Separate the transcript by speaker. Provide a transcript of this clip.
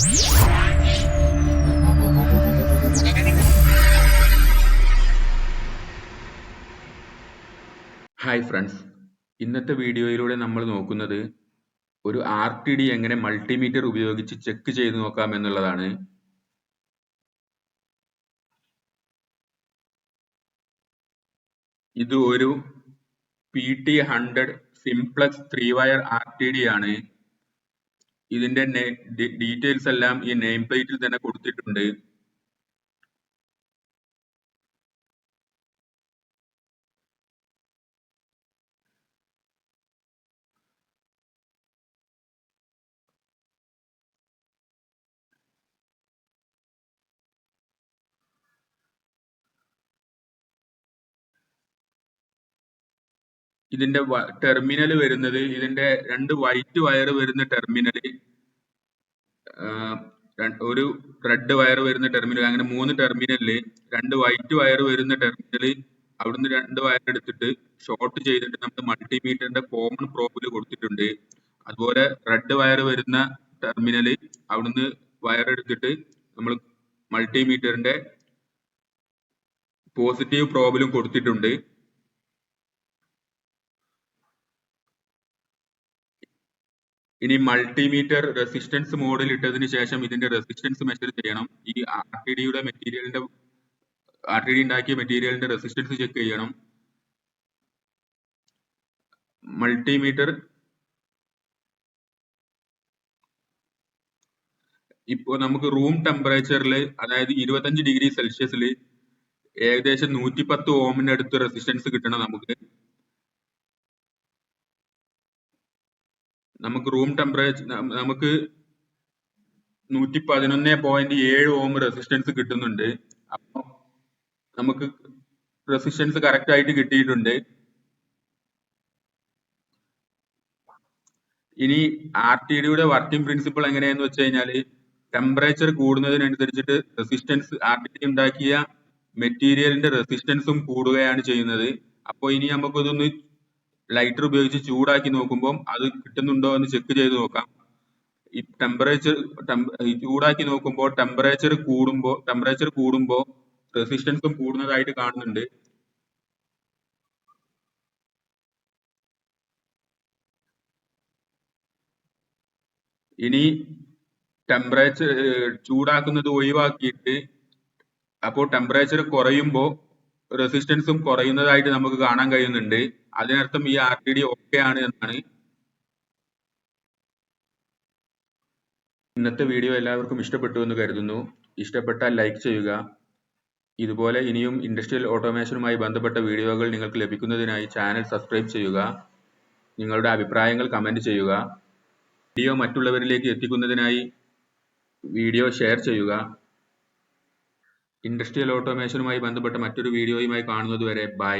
Speaker 1: Hi friends. ഇന്നത്തെ വീഡിയോയിലൂടെ നമ്മൾ നോക്കുന്നത് ഒരു ആർ ടി ഡി എങ്ങനെ മൾട്ടിമീറ്റർ ഉപയോഗിച്ച് ചെക്ക് ചെയ്ത് നോക്കാം എന്നുള്ളതാണ്. ഇത് ഒരു P T hundred simplex three wire R T D ആണ്. ഇതിന്റെ ഡീറ്റെയിൽസ് എല്ലാം ഈ നെയിം പ്ലേറ്റിൽ തന്നെ കൊടുത്തിട്ടുണ്ട്. ഇതിന്റെ ടെർമിനൽ വരുന്നത് ഇതിന്റെ രണ്ട് വൈറ്റ് വയർ വരുന്ന ടെർമിനൽ ഒരു റെഡ് വയർ വരുന്ന ടെർമിനൽ അങ്ങനെ മൂന്ന് ടെർമിനലിൽ രണ്ട് വൈറ്റ് വയർ വരുന്ന ടെർമിനൽ അവിടുന്ന് രണ്ട് വയർ എടുത്തിട്ട് ഷോർട്ട് ചെയ്തിട്ട് നമ്മൾ മൾട്ടിമീറ്ററിന്റെ കോമൺ പ്രോബിൽ കൊടുത്തിട്ടുണ്ട്. അതുപോലെ റെഡ് വയർ വരുന്ന ടെർമിനൽ അവിടുന്ന് വയർ എടുത്തിട്ട് നമ്മൾ മൾട്ടിമീറ്ററിന്റെ പോസിറ്റീവ് പ്രോബിലും കൊടുത്തിട്ടുണ്ട്. ഇനി മൾട്ടിമീറ്റർ റെസിസ്റ്റൻസ് മോഡിൽ ഇട്ടതിന് ശേഷം ഇതിന്റെ റെസിസ്റ്റൻസ് മെഷർ ചെയ്യണം. ഈ ആർ ടി ഡിയുടെ മെറ്റീരിയലിന്റെ ആർ ടി ഡി ഉണ്ടാക്കിയ മെറ്റീരിയലിന്റെ റെസിസ്റ്റൻസ് ചെക്ക് ചെയ്യണം. മൾട്ടിമീറ്റർ ഇപ്പോ നമുക്ക് റൂം ടെമ്പറേച്ചറിൽ അതായത് ഇരുപത്തഞ്ച് ഡിഗ്രി സെൽഷ്യസിൽ ഏകദേശം നൂറ്റി പത്ത് ഓമിന്റെ അടുത്ത് റെസിസ്റ്റൻസ് കിട്ടണം നമുക്ക്. നമുക്ക് റൂം ടെമ്പറേച്ചർ നമുക്ക് നൂറ്റി പതിനൊന്ന് പോയിന്റ് ഏഴ് ഓം റെസിസ്റ്റൻസ് കിട്ടുന്നുണ്ട്. അപ്പൊ നമുക്ക് റെസിസ്റ്റൻസ് കറക്റ്റ് ആയിട്ട് കിട്ടിയിട്ടുണ്ട്. ഇനി ആർ ടി ഡിയുടെ വർക്കിംഗ് പ്രിൻസിപ്പിൾ എങ്ങനെയാന്ന് വെച്ച് കഴിഞ്ഞാൽ ടെമ്പറേച്ചർ കൂടുന്നതിനനുസരിച്ചിട്ട് റെസിസ്റ്റൻസ് ആർ ടി ഡി ഉണ്ടാക്കിയ മെറ്റീരിയലിന്റെ റെസിസ്റ്റൻസും കൂടുകയാണ് ചെയ്യുന്നത്. അപ്പോൾ ഇനി നമുക്കിതൊന്ന് ലൈറ്റർ ഉപയോഗിച്ച് ചൂടാക്കി നോക്കുമ്പോൾ അത് കിട്ടുന്നുണ്ടോ എന്ന് ചെക്ക് ചെയ്ത് നോക്കാം. ഈ ടെമ്പറേച്ചർ ചൂടാക്കി നോക്കുമ്പോൾ ടെമ്പറേച്ചർ കൂടുമ്പോൾ ടെമ്പറേച്ചർ കൂടുമ്പോൾ റെസിസ്റ്റൻസും കൂടുന്നതായിട്ട് കാണുന്നുണ്ട്. ഇനി ടെമ്പറേച്ചർ ചൂടാക്കുന്നത് ഒഴിവാക്കിയിട്ട് അപ്പോൾ ടെമ്പറേച്ചർ കുറയുമ്പോൾ റെസിസ്റ്റൻസും കുറയുന്നതായിട്ട് നമുക്ക് കാണാൻ കഴിയുന്നുണ്ട്. അതിനർത്ഥം ഈ ആർ ടി ഡി ഓക്കെ ആണ് എന്നാണ്. ഇന്നത്തെ വീഡിയോ എല്ലാവർക്കും ഇഷ്ടപ്പെട്ടു എന്ന് കരുതുന്നു. ഇഷ്ടപ്പെട്ടാൽ ലൈക്ക് ചെയ്യുക. ഇതുപോലെ ഇനിയും ഇൻഡസ്ട്രിയൽ ഓട്ടോമേഷനുമായി ബന്ധപ്പെട്ട വീഡിയോകൾ നിങ്ങൾക്ക് ലഭിക്കുന്നതിനായി ചാനൽ സബ്സ്ക്രൈബ് ചെയ്യുക. നിങ്ങളുടെ അഭിപ്രായങ്ങൾ കമന്റ് ചെയ്യുക. വീഡിയോ മറ്റുള്ളവരിലേക്ക് എത്തിക്കുന്നതിനായി വീഡിയോ ഷെയർ ചെയ്യുക. ഇൻഡസ്ട്രിയൽ ഓട്ടോമേഷനുമായി ബന്ധപ്പെട്ട മറ്റൊരു വീഡിയോയുമായി കാണുന്നതുവരെ ബൈ.